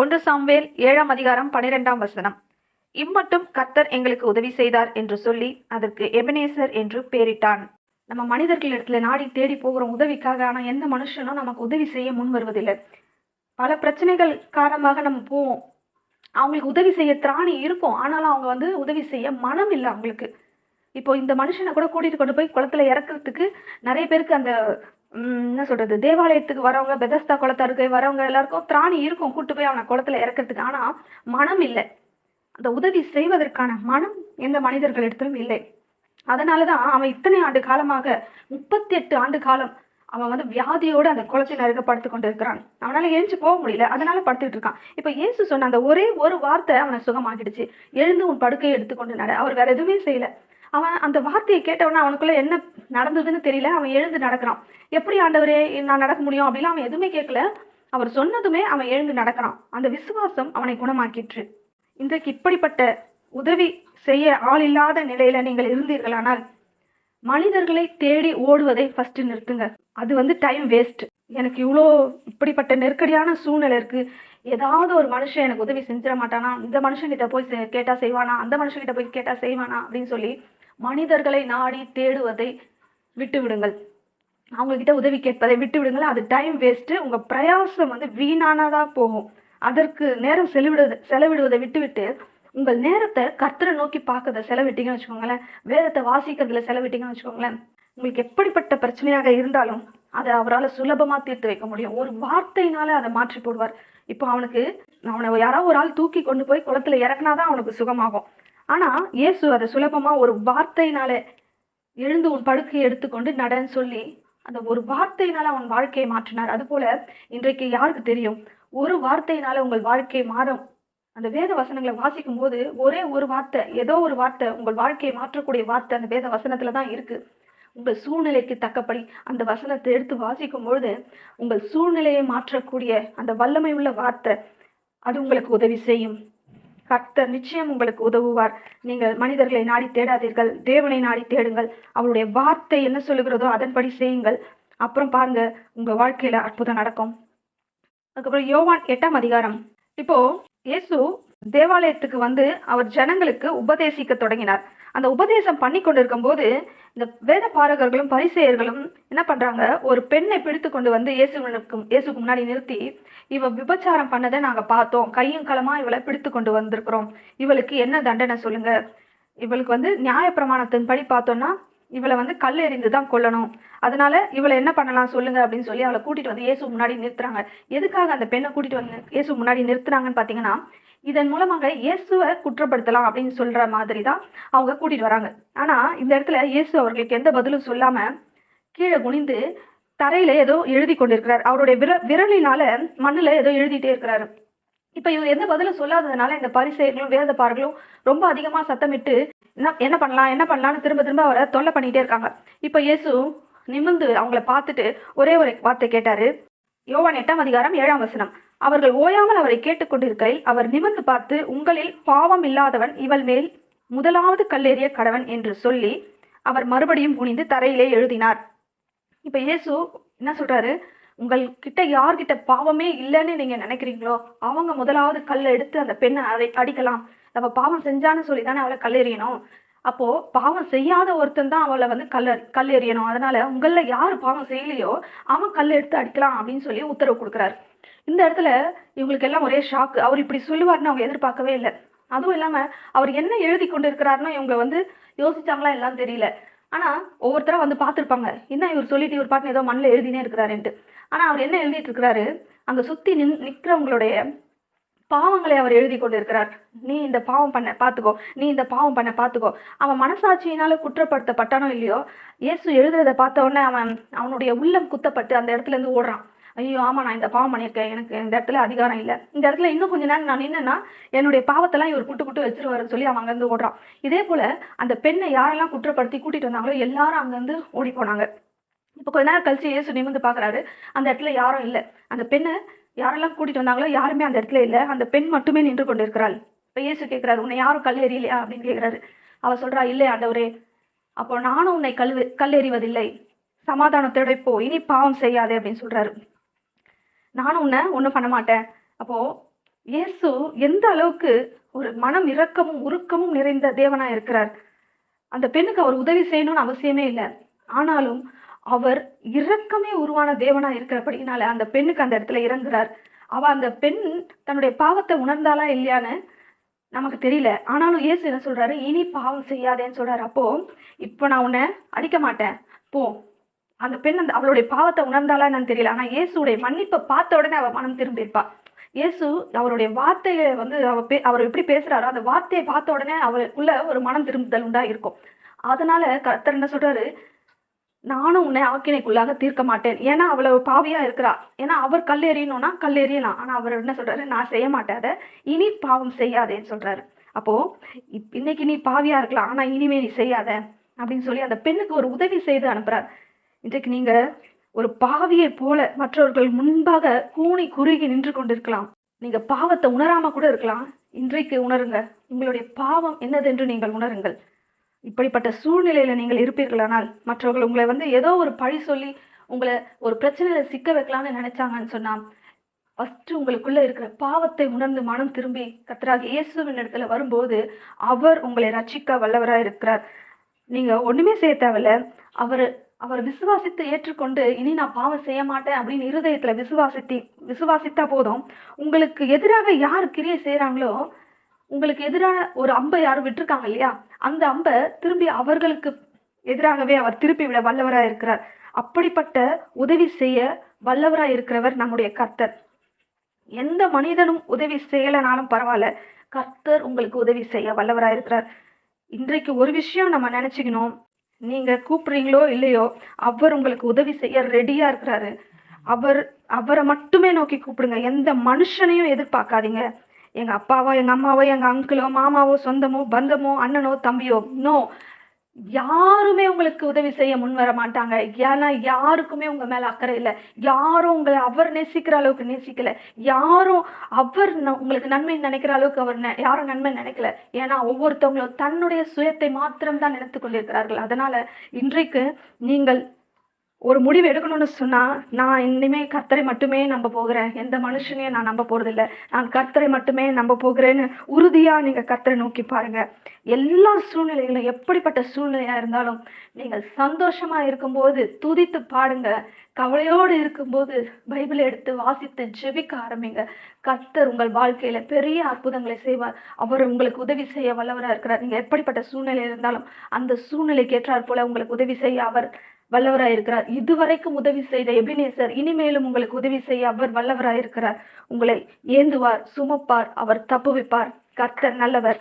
ஒன்று சாம்வேல் ஏழாம் அதிகாரம் பனிரெண்டாம் வசனம். இம்மட்டும் கர்த்தர் எங்களுக்கு உதவி செய்தார் என்று சொல்லி அதற்கு எபனேசர் என்று பெயரிட்டான். நம்ம மனிதர்கள் இடத்துல நாடி தேடி போகிறோம் உதவிக்காக ஆனா எந்த மனுஷனும் நமக்கு உதவி செய்ய முன் வருவதில்லை. பல பிரச்சனைகள் காரணமாக நம்ம போவோம். அவங்களுக்கு உதவி செய்ய திராணி இருக்கும் ஆனாலும் அவங்க வந்து உதவி செய்ய மனம் இல்லை அவங்களுக்கு. இப்போ இந்த மனுஷனை கூட கூட்டிட்டு கொண்டு போய் குளத்துல இறக்குறதுக்கு நிறைய பேருக்கு அந்த என்ன சொல்றது? தேவாலயத்துக்கு வரவங்க பெதஸ்தா குளத்தாருக்கு வரவங்க எல்லாருக்கும் திராணி இருக்கும். கூட்டு போய் அவனை குளத்துல இறக்கிறதுக்கு. ஆனா மனம் இல்லை. அந்த உதவி செய்வதற்கான மனம் எந்த மனிதர்களிடத்திலும் இல்லை. அதனாலதான் அவன் இத்தனை ஆண்டு காலமாக முப்பத்தி எட்டு ஆண்டு காலம் அவன் வந்து வியாதியோட அந்த குளத்தில் அருக படுத்து கொண்டு இருக்கிறான் அவனால எழுந்து போக முடியல. அதனால படுத்துட்டு இருக்கான். இப்ப இயேசு சொன்ன அந்த ஒரே ஒரு வார்த்தை அவனை சுகமாகிடுச்சு எழுந்து உன் படுக்கையை எடுத்துக்கொண்டு நட. அவர் வேற எதுவுமே செய்யல. அவன் அந்த வார்த்தையை கேட்டவன அவனுக்குள்ள என்ன நடந்ததுன்னு தெரியல. அவன் எழுந்து நடக்கிறான். எப்படி ஆண்டவரே நான் நடக்க முடியும்? அப்படிலாம் அவன் எதுவுமே கேட்கல. அவர் சொன்னதுமே அவன் எழுந்து நடக்கிறான். அந்த விசுவாசம் அவனை குணமாக்கிற்று. இன்றைக்கு இப்படிப்பட்ட உதவி செய்ய ஆள் இல்லாத நிலையில நீங்கள் இருந்தீர்களானால் மனிதர்களை தேடி ஓடுவதை ஃபர்ஸ்ட் நிறுத்துங்க. அது வந்து டைம் வேஸ்ட் எனக்கு இவ்வளோ இப்படிப்பட்ட நெருக்கடியான சூழ்நிலை இருக்கு. ஏதாவது ஒரு மனுஷன் எனக்கு உதவி செஞ்சிட மாட்டானா? இந்த மனுஷன்கிட்ட போய் கேட்டா செய்வானா? அந்த மனுஷன்கிட்ட போய் கேட்டா செய்வானா? அப்படின்னு சொல்லி மனிதர்களை நாடி தேடுவதை விட்டு விடுங்கள் அவங்க கிட்ட உதவி கேட்பதை விட்டு விடுங்கள் அது டைம் வேஸ்ட் உங்க பிரயாசம் வந்து வீணானதா போகும். அதற்கு நேரம் செலவிடுவதை செலவிடுவதை விட்டுவிட்டு உங்கள் நேரத்தை கர்த்தரை நோக்கி பார்க்கறத செலவிட்டீங்கன்னு வச்சுக்கோங்களேன். வேதத்தை வாசிக்கிறதுல செலவிட்டீங்கன்னு வச்சுக்கோங்களேன். உங்களுக்கு எப்படிப்பட்ட பிரச்சனையாக இருந்தாலும் அதை அவரால் சுலபமா தீர்த்து வைக்க முடியும். ஒரு வார்த்தையினால அதை மாற்றி போடுவார். இப்போ அவனுக்கு அவனை யாராவது ஒரு ஆள் தூக்கி கொண்டு போய் குளத்துல இறக்குனாதான் அவனுக்கு சுகமாகும். ஆனா இயேசு அதை சுலபமா ஒரு வார்த்தையினாலே எழுந்து உன் படுக்கையை எடுத்துக்கொண்டு நடன்னு சொல்லி அந்த ஒரு வார்த்தையினால அவன் வாழ்க்கையை மாற்றினார். அதுபோல இன்றைக்கு யாருக்கு தெரியும்? ஒரு வார்த்தையினால உங்கள் வாழ்க்கை மாறும். அந்த வேத வசனங்களை வாசிக்கும் போது ஒரே ஒரு வார்த்தை ஏதோ ஒரு வார்த்தை உங்கள் வாழ்க்கையை மாற்றக்கூடிய வார்த்தை அந்த வேத வசனத்துல தான் இருக்கு. உங்கள் சூழ்நிலைக்கு தக்கபடி அந்த வசனத்தை எடுத்து வாசிக்கும் பொழுது உங்கள் சூழ்நிலையை மாற்றக்கூடிய அந்த வல்லமை உள்ள வார்த்தை அது உங்களுக்கு உதவி செய்யும். கர்த்தர் நிச்சயம் உங்களுக்கு உதவுவார். நீங்கள் மனிதர்களை நாடி தேடாதீர்கள். தேவனை நாடி தேடுங்கள். அவருடைய வார்த்தை என்ன சொல்லுகிறதோ அதன்படி செய்யுங்கள். அப்புறம் பாருங்க உங்க வாழ்க்கையில அற்புதம் நடக்கும். அதுக்கப்புறம் யோவான் எட்டாம் அதிகாரம். இப்போ இயேசு தேவாலயத்துக்கு வந்து அவர் ஜனங்களுக்கு உபதேசிக்க தொடங்கினார். அந்த உபதேசம் பண்ணி கொண்டிருக்கும் போது இந்த வேத பாரகர்களும் பரிசெயர்களும் என்ன பண்றாங்க? ஒரு பெண்ணை பிடித்து கொண்டு வந்து இயேசுவனுக்கு இயேசுக்கு முன்னாடி நிறுத்தி இவ விபச்சாரம் பண்ணதை நாங்க பார்த்தோம். கையும் களமா இவளை பிடித்து கொண்டு வந்திருக்கிறோம். இவளுக்கு என்ன தண்டனை சொல்லுங்க? இவளுக்கு வந்து நியாயப்பிரமாணத்தின்படி பார்த்தோம்னா இவளை வந்து கல் எறிந்து தான் கொல்லணும். அதனால இவளை என்ன பண்ணலாம் சொல்லுங்க? அப்படின்னு சொல்லி அவளை கூட்டிட்டு வந்து இயேசு முன்னாடி நிறுத்துறாங்க. எதுக்காக அந்த பெண்ணை கூட்டிட்டு வந்து இயேசு முன்னாடி நிறுத்துறாங்கன்னு பாத்தீங்கன்னா இதன் மூலமாக இயேசுவை குற்றப்படுத்தலாம் அப்படின்னு சொல்ற மாதிரி தான் அவங்க கூட்டிட்டு வராங்க. ஆனா இந்த இடத்துல இயேசு அவர்களுக்கு எந்த பதிலும் சொல்லாம கீழே குனிந்து தரையில ஏதோ எழுதி கொண்டிருக்கிறார். அவருடைய விர விரலினால மண்ணுல ஏதோ எழுதிட்டே இருக்கிறாரு. இப்ப இவர் எந்த பதிலும் சொல்லாததுனால இந்த பரிசெயர்களும் வேதப்பார்களும் ரொம்ப அதிகமா சத்தமிட்டு என்ன என்ன பண்ணலாம் என்ன பண்ணலாம்னு திரும்ப திரும்ப அவரை தொல்லை பண்ணிட்டே இருக்காங்க. இப்ப இயேசு நிமிர்ந்து அவங்கள பார்த்துட்டு ஒரே ஒரு வார்த்தை கேட்டாரு. யோவான் எட்டாம் அதிகாரம் ஏழாம் வசனம். அவர்கள் ஓயாமல் அவரை கேட்டுக்கொண்டிருக்கையில் அவர் நிமிர்ந்து பார்த்து உங்களில் பாவம் இல்லாதவன் இவள் மேல் முதலாவது கல்லெறிய கடவன் என்று சொல்லி அவர் மறுபடியும் குனிந்து தரையிலே எழுதினார். இப்ப இயேசு என்ன சொல்றாரு? உங்கள்கிட்ட யார்கிட்ட பாவமே இல்லைன்னு நீங்க நினைக்கிறீங்களோ அவங்க முதலாவது கல்லை எடுத்து அந்த பெண்ணை அதை அடிக்கலாம். நம்ம பாவம் செஞ்சான்னு சொல்லி தானே அவளை கல்லெறியணும். அப்போ பாவம் செய்யாத ஒருத்தன் தான் அவளை வந்து கல்ல கல் எறியணும் அதனால உங்கள யாரு பாவம் செய்யலையோ அவன் கல் எடுத்து அடிக்கலாம் அப்படின்னு சொல்லி உத்தரவு கொடுக்குறாரு. இந்த இடத்துல இவங்களுக்கு எல்லாம் ஒரே ஷாக்கு அவர் இப்படி சொல்லுவாருன்னு அவங்க எதிர்பார்க்கவே இல்லை. அதுவும் இல்லாமல் அவர் என்ன எழுதி கொண்டு இருக்கிறாருன்னு இவங்க வந்து யோசிச்சாங்களா எல்லாம் தெரியல. ஆனால் ஒவ்வொருத்தரா வந்து பார்த்துருப்பாங்க. என்ன இவர் சொல்லிட்டு இவர் பாட்டு ஏதோ மண்ணில் எழுதினே இருக்கிறாருன்ட்டு. ஆனால் அவர் என்ன எழுதிட்டு இருக்கிறாரு அங்கே சுற்றி நின் நிற்கிறவங்களுடைய பாவங்களை அவர் எழுதி கொண்டு இருக்கிறார் நீ இந்த பாவம் பண்ண பார்த்துக்கோ. நீ இந்த பாவம் பண்ண பார்த்துக்கோ. அவன் மனசாட்சியினால குற்றப்படுத்தப்பட்டானோ இல்லையோ இயேசு எழுதுறதை பார்த்த உடனே அவன் அவனுடைய உள்ளம் குத்தப்பட்டு அந்த இடத்துல இருந்து ஓடுறான். ஐயோ ஆமா நான் இந்த பாவம் பண்ணியிருக்கேன். எனக்கு இந்த இடத்துல அதிகாரம் இல்லை. இந்த இடத்துல இன்னும் கொஞ்ச நேரம் நான் நின்னேன்னா என்னுடைய பாவத்தெல்லாம் இவர் குட்டு குட்டு வச்சிருவாருன்னு சொல்லி அவன் அங்கிருந்து ஓடுறான். இதே போல அந்த பெண்ணை யாரெல்லாம் குற்றப்படுத்தி கூட்டிட்டு வந்தாங்களோ எல்லாரும் அங்கிருந்து ஓடி போனாங்க. இப்போ கொஞ்ச நேரம் கழிச்சு இயேசு நிமிர்ந்து பார்க்கறாரு. அந்த இடத்துல யாரும் இல்லை. அந்த பெண்ணை யாரெல்லாம் கூட்டிட்டு வந்தாங்களோ யாருமே அந்த இடத்துல இல்லை. அந்த பெண் மட்டுமே நின்று கொண்டிருக்கிறாள். இப்போ இயேசு கேட்குறாரு உன்னை யாரும் கல் எறியலையா அப்படின்னு கேட்கிறாரு. அவ சொல்றா இல்லை ஆண்டவரே. அப்போ நானும் உன்னை கல் எறிவதில்லை சமாதானத்தோட போ. இனி பாவம் செய்யாதே அப்படின்னு சொல்றாரு. நானும் உன்னை ஒன்றும் பண்ண மாட்டேன். அப்போ இயேசு எந்த அளவுக்கு ஒரு மனம் இரக்கமும் உருக்கமும் நிறைந்த தேவனா இருக்கிறார். அந்த பெண்ணுக்கு அவர் உதவி செய்யணும்னு அவசியமே இல்லை. ஆனாலும் அவர் இரக்கமே உருவான தேவனா இருக்கிறபடினால அந்த பெண்ணுக்கு அந்த இடத்துல இறங்குறார். அவ அந்த பெண் தன்னுடைய பாவத்தை உணர்ந்தாளா இல்லையான்னு நமக்கு தெரியல. ஆனாலும் இயேசு என்ன சொல்றாரு? இனி பாவம் செய்யாதேன்னு சொல்றாரு. அப்போ இப்போ நான் உன்னை அடிக்க மாட்டேன். போ. அந்த பெண் அந்த அவளுடைய பாவத்தை உணர்ந்தாலா என்னன்னு தெரியல. ஆனா இயேசுடைய மன்னிப்பை பார்த்த உடனே அவ மனம் திரும்பியிருப்பா இயேசு அவருடைய வார்த்தையை வந்து அவ பே அவர் எப்படி பேசுறாரோ அந்த வார்த்தையை பார்த்த உடனே அவளுக்குள்ள ஒரு மனம் திரும்புதல் உண்டா இருக்கும் அதனால கர்த்தர் என்ன சொல்றாரு? நானும் உன்னை ஆக்கினைக்குள்ளாக தீர்க்க மாட்டேன். ஏன்னா அவ்வளவு பாவியா இருக்கிறா. ஏன்னா அவர் கல்லெறியணும்னா கல்லெறியலாம் ஆனா அவர் என்ன சொல்றாரு? நான் செய்ய மாட்டாத இனி பாவம் செய்யாதேன்னு சொல்றாரு. அப்போ இப்- இன்னைக்கு நீ பாவியா இருக்கலாம். ஆனா இனிமே நீ செய்யாத அப்படின்னு சொல்லி அந்த பெண்ணுக்கு ஒரு உதவி செய்து அனுப்புறாரு. இன்றைக்கு நீங்க ஒரு பாவியை போல மற்றவர்கள் முன்பாக கூனி குறுகி நின்று கொண்டிருக்கலாம். நீங்க பாவத்தை உணராம கூட இருக்கலாம். இன்றைக்கு உணருங்க. உங்களுடைய பாவம் என்னதென்று நீங்கள் உணருங்கள். இப்படிப்பட்ட சூழ்நிலையில நீங்கள் இருப்பீர்களானால் மற்றவர்கள் உங்களை வந்து ஏதோ ஒரு பழி சொல்லி உங்களை ஒரு பிரச்சனையில சிக்க வைக்கலாம்னு நினைச்சாங்கன்னு சொன்னா ஃபர்ஸ்ட் உங்களுக்குள்ள இருக்கிற பாவத்தை உணர்ந்து மனம் திரும்பி கத்தராக இயேசுவின் இடத்துல வரும்போது அவர் உங்களை ரட்சிக்க வல்லவராக இருக்கிறார் நீங்க ஒண்ணுமே செய்ய தேவையில்ல. அவர் அவர் விசுவாசித்து ஏற்றுக்கொண்டு இனி நான் பாவம் செய்ய மாட்டேன் அப்படின்னு இருதயத்துல விசுவாசித்தி விசுவாசித்தா போதும். உங்களுக்கு எதிராக யார் கிரியை செய்யறாங்களோ உங்களுக்கு எதிரான ஒரு அம்பை யாரும் விட்டுருக்காங்க இல்லையா? அந்த அம்பை திரும்பி அவர்களுக்கு எதிராகவே அவர் திருப்பி விட வல்லவராக இருக்கிறார். அப்படிப்பட்ட உதவி செய்ய வல்லவராக இருக்கிறவர் நம்முடைய கர்த்தர். எந்த மனிதனும் உதவி செய்யலைனாலும் பரவாயில்ல கர்த்தர் உங்களுக்கு உதவி செய்ய வல்லவராக இருக்கிறார். இன்றைக்கு ஒரு விஷயம் நம்ம நினைச்சுக்கணும். நீங்க கூப்பிடுறீங்களோ இல்லையோ அவர் உங்களுக்கு உதவி செய்ய ரெடியா இருக்கிறாரு. அவர் அவரை மட்டுமே நோக்கி கூப்பிடுங்க. எந்த மனுஷனையும் எதிர்பார்க்காதீங்க. எங்க அப்பாவோ எங்க அம்மாவோ எங்க அங்கிளோ மாமாவோ சொந்தமோ பந்தமோ அண்ணனோ தம்பியோ நோ யாருமே உங்களுக்கு உதவி செய்ய முன் வர மாட்டாங்க. ஏன்னா யாருக்குமே உங்க மேல அக்கறை இல்லை. யாரும் உங்களை அவர் நேசிக்கிற அளவுக்கு நேசிக்கல. யாரும் அவர் உங்களுக்கு நன்மை நினைக்கிற அளவுக்கு அவர் யாரும் நன்மை நினைக்கல. ஏன்னா ஒவ்வொருத்தவங்களும் தன்னுடைய சுயத்தை மாத்திரம் தான் நினைத்து கொண்டிருக்கிறார்கள். அதனால இன்றைக்கு நீங்கள் ஒரு முடிவு எடுக்கணும்னு சொன்னா நான் இனிமே கர்த்தரை மட்டுமே நம்ப போகிறேன். எந்த மனுஷனையும் நான் நம்ப போறதில்ல. நான் கர்த்தரை மட்டுமே நம்ப போகிறேன்னு உறுதியா நீங்க கர்த்தரை நோக்கி பாருங்க. எல்லா சூழ்நிலைகளும் எப்படிப்பட்ட சூழ்நிலையா இருந்தாலும் நீங்கள் சந்தோஷமா இருக்கும்போது துதித்து பாடுங்க. கவலையோடு இருக்கும்போது பைபிளை எடுத்து வாசித்து ஜெபிக்க ஆரம்பிங்க. கர்த்தர் உங்கள் வாழ்க்கையில பெரிய அற்புதங்களை செய்வார். அவர் உங்களுக்கு உதவி செய்ய வல்லவராக இருக்கிறார். நீங்க எப்படிப்பட்ட சூழ்நிலை இருந்தாலும் அந்த சூழ்நிலைக்கு ஏற்றாற் போல உங்களுக்கு உதவி செய்ய அவர் வல்லவராயிருக்கிறார் இதுவரைக்கும் உதவி செய்த எபினேசர் இனிமேலும் உங்களுக்கு உதவி செய்ய அவர் வல்லவராயிருக்கிறார் உங்களை ஏந்துவார் சுமப்பார் அவர் தப்புவிப்பார். கர்த்தர் நல்லவர்.